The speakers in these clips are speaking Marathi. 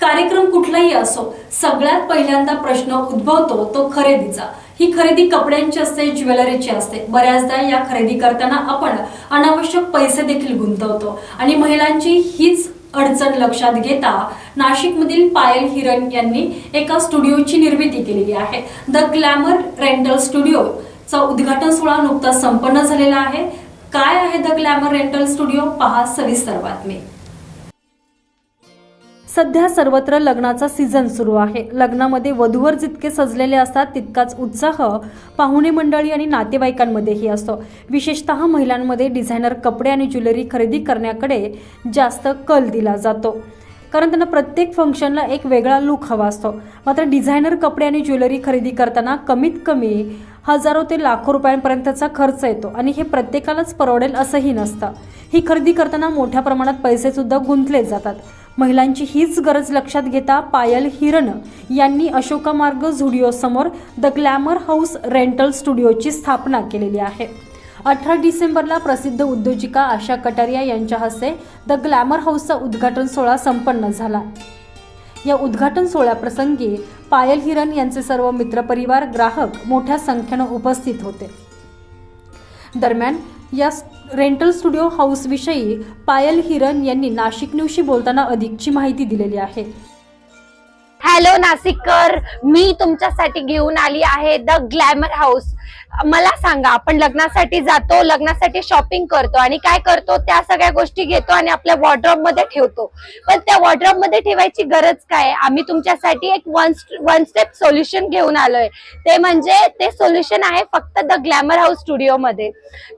कार्यक्रम कुठलाही असो सगळ्यात पहिल्यांदा प्रश्न उद्भवतो तो खरेदीचा. ही खरेदी कपड्यांची असते ज्वेलरीची असते. बऱ्याचदा या खरेदी करताना आपण अनावश्यक पैसे देखील गुंतवतो. आणि महिलांची हीच अडचण लक्षात घेता नाशिकमधील पायल हिरण यांनी एका स्टुडिओची निर्मिती केलेली आहे. द ग्लॅमर रेंटल स्टुडिओचा उद्घाटन सोहळा नुकताच संपन्न झालेला आहे. काय आहे द ग्लॅमर रेंटल स्टुडिओ? पहा सविस्तर बातमी. सध्या सर्वत्र लग्नाचा सीझन सुरू आहे. लग्नामध्ये वधूवर जितके सजलेले असतात तितकाच उत्साह पाहुणे मंडळी आणि नातेवाईकांमध्येही असतो. विशेषतः महिलांमध्ये डिझायनर कपडे आणि ज्वेलरी खरेदी करण्याकडे जास्त कल दिला जातो. कारण त्यांना प्रत्येक फंक्शनला एक वेगळा लुक हवा असतो. मात्र डिझायनर कपडे आणि ज्वेलरी खरेदी करताना कमीत कमी हजारो ते लाखो रुपयांपर्यंतचा खर्च येतो आणि हे प्रत्येकालाच परवडेल असंही नसतं. ही खरेदी करताना मोठ्या प्रमाणात पैसेसुद्धा गुंतले जातात. महिलांची हीच गरज लक्षात घेता पायल हिरण यांनी अशोका मार्ग झुडिओसमोर द ग्लॅमर हाऊस रेंटल स्टुडिओची स्थापना केलेली आहे. अठरा डिसेंबरला प्रसिद्ध उद्योजिका आशा कटारिया यांच्या हस्ते द ग्लॅमर हाऊसचा उद्घाटन सोहळा संपन्न झाला. या उद्घाटन सोहळ्याप्रसंगी पायल हिरण यांचे सर्व मित्रपरिवार ग्राहक मोठ्या संख्येनं उपस्थित होते. दरम्यान या रेंटल स्टुडिओ हाऊसविषयी पायल हिरन यांनी नाशिक न्यूजशी बोलताना अधिकची माहिती दिलेली आहे. हॅलो नाशिककर मी तुमच्यासाठी घेऊन आली आहे द ग्लॅमर हाऊस. मला सांगा आपण लग्नासाठी जातो लग्नासाठी शॉपिंग करतो आणि काय करतो त्या सगळ्या गोष्टी घेतो आणि आपल्या वॉर्ड्रॉपमध्ये ठेवतो. पण त्या वॉर्ड्रॉपमध्ये ठेवायची गरज काय आम्ही तुमच्यासाठी एक वन वन स्टेप सोल्युशन घेऊन आलोय. ते म्हणजे ते सोल्युशन आहे फक्त द ग्लॅमर हाऊस स्टुडिओ मध्ये.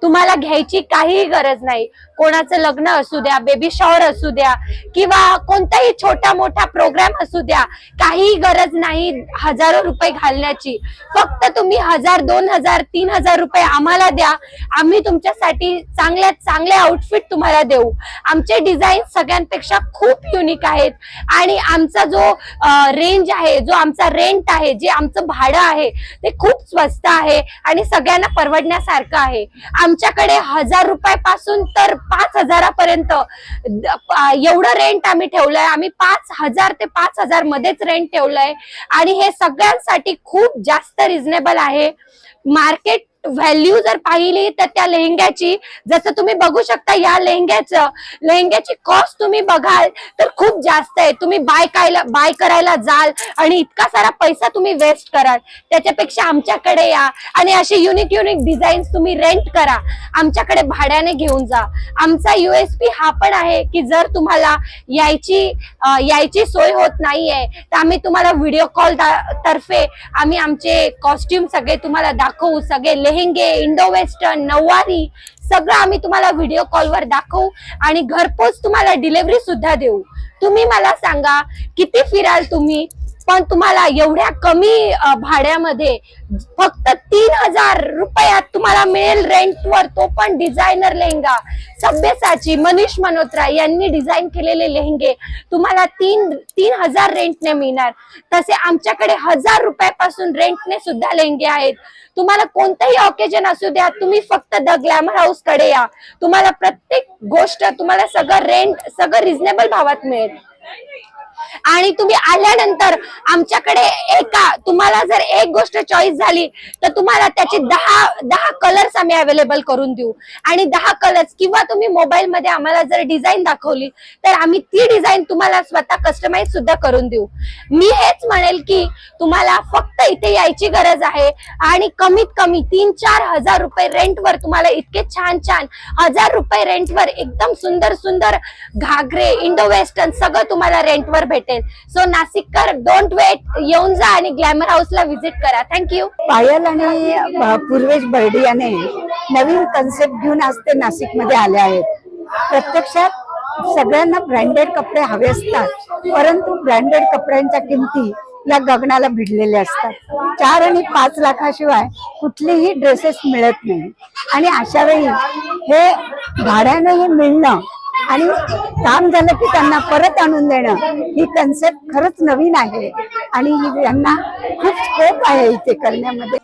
तुम्हाला घ्यायची काहीही गरज नाही. कोणाचं लग्न असू द्या बेबी शॉवर असू द्या किंवा कोणताही छोटा मोठा प्रोग्राम असू द्या काहीही गरज नाही हजारो रुपये घालण्याची. फक्त तुम्ही हजार दोन हजार तीन हजार रुपये आम्हाला द्या. आम्ही तुमच्यासाठी चांगल्यात चांगले आउटफिट तुम्हाला देऊ. आमचे डिझाईन सगळ्यांपेक्षा खूप युनिक आहेत. आणि आमचा जो रेंज आहे जो आमचा रेंट आहे जे आमचं भाडं आहे ते खूप स्वस्त आहे आणि सगळ्यांना परवडण्यासारखं आहे. आमच्याकडे हजार रुपयापासून तर पाच हजारापर्यंत एवढं रेंट आम्ही ठेवलंय. आम्ही पाच हजार ते पाच हजार मध्येच रेंट ठेवलंय. आणि हे सगळ्यांसाठी खूप जास्त रिझनेबल आहे. market व्हॅल्यू जर पाहिली तर त्या लेहंग्याची जसं तुम्ही बघू शकता या लेहंग्याचं लेहंग्याची कॉस्ट तुम्ही बघाल तर खूप जास्त आहे. तुम्ही बाय कायला बाय करायला जाल आणि इतका सारा पैसा तुम्ही वेस्ट कराल. त्याच्यापेक्षा आमच्याकडे या आणि असे युनिक युनिक डिझाईन्स तुम्ही रेंट करा. आमच्याकडे भाड्याने घेऊन जा. आमचा युएसपी हा पण आहे की जर तुम्हाला यायची यायची सोय होत नाहीये तर आम्ही तुम्हाला व्हिडिओ कॉल तर्फे आम्ही आमचे कॉस्ट्युम सगळे तुम्हाला दाखवू सगळे लेहेंगे इंडो वेस्टर्न नऊवारी सगळं आम्ही तुम्हाला व्हिडिओ कॉलवर दाखवू आणि घरपोच तुम्हाला डिलिव्हरी सुद्धा देऊ. तुम्ही मला सांगा किती फिराल तुम्ही? पण तुम्हाला एवढ्या कमी भाड्यामध्ये फक्त तीन हजार रुपयात तुम्हाला मिळेल रेंटवर तो पण डिझायनर लेहंगा. सभ्यसाची मनीष मल्होत्रा यांनी डिझाईन केलेले लेहंगे. तुम्हाला तीन तीन हजार रेंटने मिळणार. तसे आमच्याकडे हजार रुपयापासून रेंटने सुद्धा लेहंगे आहेत. तुम्हाला कोणतंही ऑकेजन असू द्या तुम्ही फक्त द ग्लॅमर हाऊसकडे या. तुम्हाला प्रत्येक गोष्ट तुम्हाला सगळं रेंट सगळं रिझनेबल भावात मिळेल. आणि तुम्ही आल्यानंतर आमच्याकडे एका तुम्हाला जर एक गोष्ट चॉईस झाली तर तुम्हाला त्याचे दहा दहा कलर्स आम्ही अवेलेबल करून देऊ. आणि दहा कलर्स किंवा तुम्ही मोबाईल मध्ये आम्हाला जर डिझाईन दाखवली तर आम्ही ती डिझाईन तुम्हाला स्वतः कस्टमाइज सुद्धा करून देऊ. मी हेच म्हणेल की तुम्हाला फक्त इथे यायची गरज आहे आणि कमीत कमी तीन चार हजार रुपये रेंटवर तुम्हाला इतके छान छान हजार रुपये रेंटवर एकदम सुंदर सुंदर घागरे इंडो वेस्टर्न सगळं तुम्हाला रेंटवर भेटेल. सो नाशिककर डोंट वेट येऊन जा आणि ग्लॅमर हाऊसला व्हिजिट करा. थँक्यू पायल आणि पूर्वेश बर्डी याने नवीन कन्सेप्ट घेऊन आज ते नाशिकमध्ये आले आहेत. प्रत्यक्षात सगळ्यांना ब्रँडेड कपडे हवे असतात परंतु ब्रँडेड कपड्यांच्या किमती या गगनाला भिडलेल्या असतात. चार आणि पाच लाखाशिवाय कुठलेही ड्रेसेस मिळत नाही. आणि अशा वेळी हे भाड्यानं हे मिळणं आणि काम झालं की त्यांना परत आणून देणं. ही कन्सेप्ट खरंच नवीन आहे. आणि ही यांना खूप स्कोप आहे इथे करण्यामध्ये.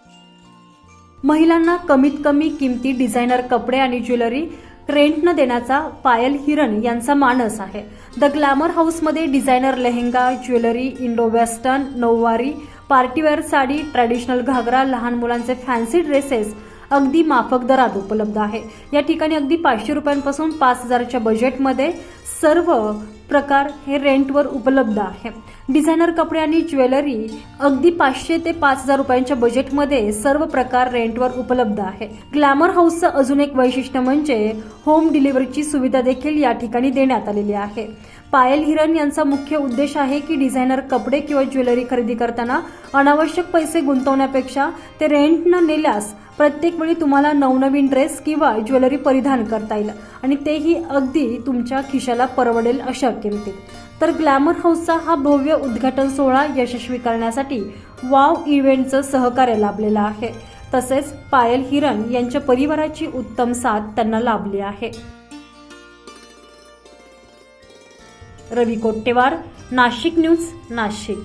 महिलांना कमीत कमी किमती डिझायनर कपडे आणि ज्वेलरी रेंटनं देण्याचा पायल हिरन यांचा मानस आहे. द ग्लॅमर हाऊसमध्ये designer lehenga jewellery Indo western नऊवारी पार्टीवेअर साडी ट्रॅडिशनल घागरा लहान मुलांचे फॅन्सी ड्रेसेस अगदी माफक दरात उपलब्ध आहे. या ठिकाणी अगदी पाचशे रुपयांपासून पाच हजारच्या बजेटमध्ये सर्व प्रकार हे रेंटवर उपलब्ध आहे. डिझायनर कपडे आणि ज्वेलरी अगदी पाचशे ते पाच हजार रुपयांच्या बजेटमध्ये सर्व प्रकार रेंटवर उपलब्ध आहे. ग्लॅमर हाऊसचं अजून एक वैशिष्ट्य म्हणजे होम डिलिव्हरीची सुविधा देखील या ठिकाणी देण्यात आलेली आहे. पायल हिरन यांचा मुख्य उद्देश आहे की डिझायनर कपडे किंवा ज्वेलरी खरेदी करताना अनावश्यक पैसे गुंतवण्यापेक्षा ते रेंटनं नेल्यास प्रत्येक वेळी तुम्हाला नवनवीन ड्रेस किंवा ज्वेलरी परिधान करता येईल. आणि तेही अगदी तुमच्या खिशाला परवडेल अशा किमतीत. तर ग्लॅमर हाऊसचा हा भव्य उद्घाटन सोहळा यशस्वी करण्यासाठी वाव इव्हेंटचं सहकार्य लाभलेलं आहे. तसेच पायल हिरण यांच्या परिवाराची उत्तम साथ त्यांना लाभली आहे. रवी कोट्टेवार नाशिक न्यूज नाशिक.